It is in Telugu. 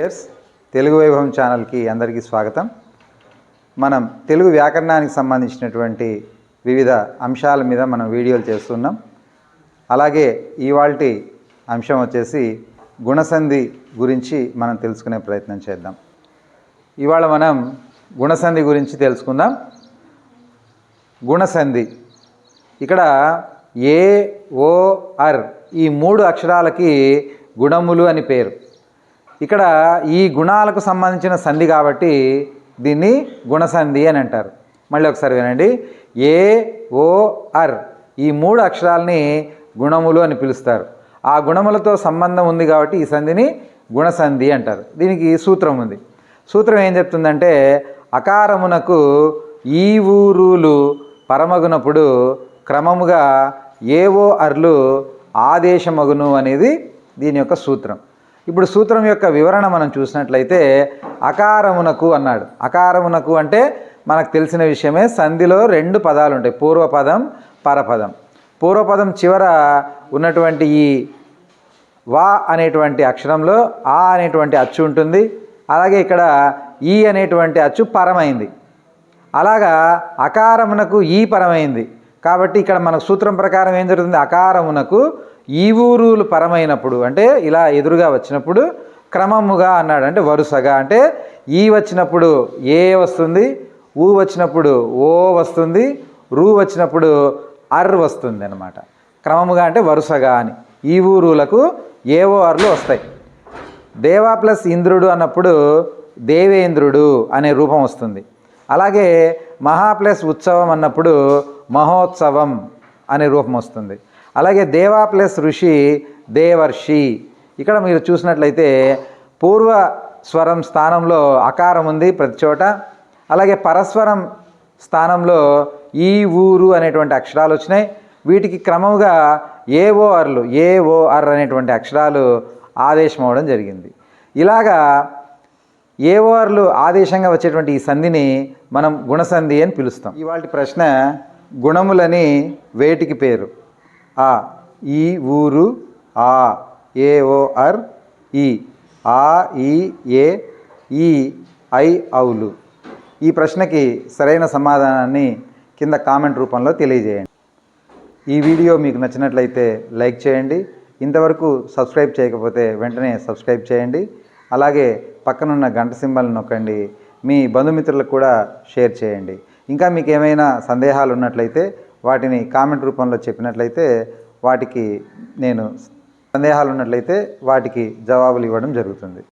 ఇయర్స్ తెలుగు వైభవం ఛానల్కి అందరికీ స్వాగతం. మనం తెలుగు వ్యాకరణానికి సంబంధించినటువంటి వివిధ అంశాల మీద మనం వీడియోలు చేస్తున్నాం. అలాగే ఇవాల్టి అంశం వచ్చేసి గుణసంధి గురించి మనం తెలుసుకునే ప్రయత్నం చేద్దాం. ఇవాళ మనం గుణసంధి గురించి తెలుసుకుందాం. గుణసంధి. ఇక్కడ ఏ ఓ అర్ ఈ మూడు అక్షరాలకి గుణములు అని పేరు. ఇక్కడ ఈ గుణాలకు సంబంధించిన సంధి కాబట్టి దీన్ని గుణసంధి అని అంటారు. మళ్ళీ ఒకసారి వినండి. ఏ ఓ అర్ ఈ మూడు అక్షరాలని గుణములు అని పిలుస్తారు. ఆ గుణములతో సంబంధం ఉంది కాబట్టి ఈ సంధిని గుణసంధి అంటారు. దీనికి సూత్రం ఉంది. సూత్రం ఏం చెప్తుందంటే అకారమునకు ఈ ఊరులు పరమగునప్పుడు క్రమముగా ఏవో అర్లు ఆదేశమగును అనేది దీని యొక్క సూత్రం. ఇప్పుడు సూత్రం యొక్క వివరణ మనం చూసినట్లయితే అకారమునకు అన్నాడు. అకారమునకు అంటే మనకు తెలిసిన విషయమే సంధిలో రెండు పదాలు ఉంటాయి. పూర్వపదం పరపదం. పూర్వపదం చివర ఉన్నటువంటి ఈ వా అనేటువంటి అక్షరంలో ఆ అనేటువంటి అచ్చు ఉంటుంది. అలాగే ఇక్కడ ఈ అనేటువంటి అచ్చు పరమైంది. అలాగా అకారమునకు ఈ పరమైంది. కాబట్టి ఇక్కడ మన సూత్రం ప్రకారం ఏం జరుగుతుంది? అకారమునకు ఈ ఊరులు పరమైనప్పుడు అంటే ఇలా ఎదురుగా వచ్చినప్పుడు క్రమముగా అన్నాడు. అంటే వరుసగా అంటే ఈ వచ్చినప్పుడు ఏ వస్తుంది ఊ వచ్చినప్పుడు ఓ వస్తుంది రూ వచ్చినప్పుడు అర్ వస్తుంది అనమాట క్రమముగా అంటే వరుసగా అని. ఈ ఊరులకు ఏవో అర్లు వస్తాయి. దేవా ప్లస్ ఇంద్రుడు అన్నప్పుడు దేవేంద్రుడు అనే రూపం వస్తుంది. అలాగే మహా ప్లస్ ఉత్సవం అన్నప్పుడు మహోత్సవం అనే రూపం వస్తుంది. అలాగే దేవా ప్లస్ ఋషి దేవర్షి. ఇక్కడ మీరు చూసినట్లయితే పూర్వ స్వరం స్థానంలో అకారం ఉంది ప్రతి చోట. అలాగే పరస్వరం స్థానంలో ఈ ఊరు అనేటువంటి అక్షరాలు వచ్చినాయి. వీటికి క్రమముగా ఏఓఆర్లు ఏఓఆర్ అనేటువంటి అక్షరాలు ఆదేశం అవ్వడం జరిగింది. ఇలాగా ఏఓఆర్లు ఆదేశంగా వచ్చేటువంటి ఈ సంధిని మనం గుణసంధి అని పిలుస్తాం. ఇవాళ ప్రశ్న గుణములని వేటికి పేరు? ఆ ఈ ఊరు ఆ ఏ ఓఆర్ ఈ ఆ ఈ ఏ ఈ ఐ ఔలు. ఈ ప్రశ్నకి సరైన సమాధానాన్ని కింద కామెంట్ రూపంలో తెలియజేయండి. ఈ వీడియో మీకు నచ్చినట్లయితే లైక్ చేయండి. ఇంతవరకు సబ్స్క్రైబ్ చేయకపోతే వెంటనే సబ్స్క్రైబ్ చేయండి. అలాగే పక్కనున్న గంట సింబల్ నొక్కండి. మీ బంధుమిత్రులకు కూడా షేర్ చేయండి. ఇంకా మీకు ఏమైనా సందేహాలు ఉన్నట్లయితే వాటిని కామెంట్ రూపంలో చెప్పినట్లయితే వాటికి నేను సందేహాలు ఉన్నట్లయితే వాటికి జవాబులు ఇవ్వడం జరుగుతుంది.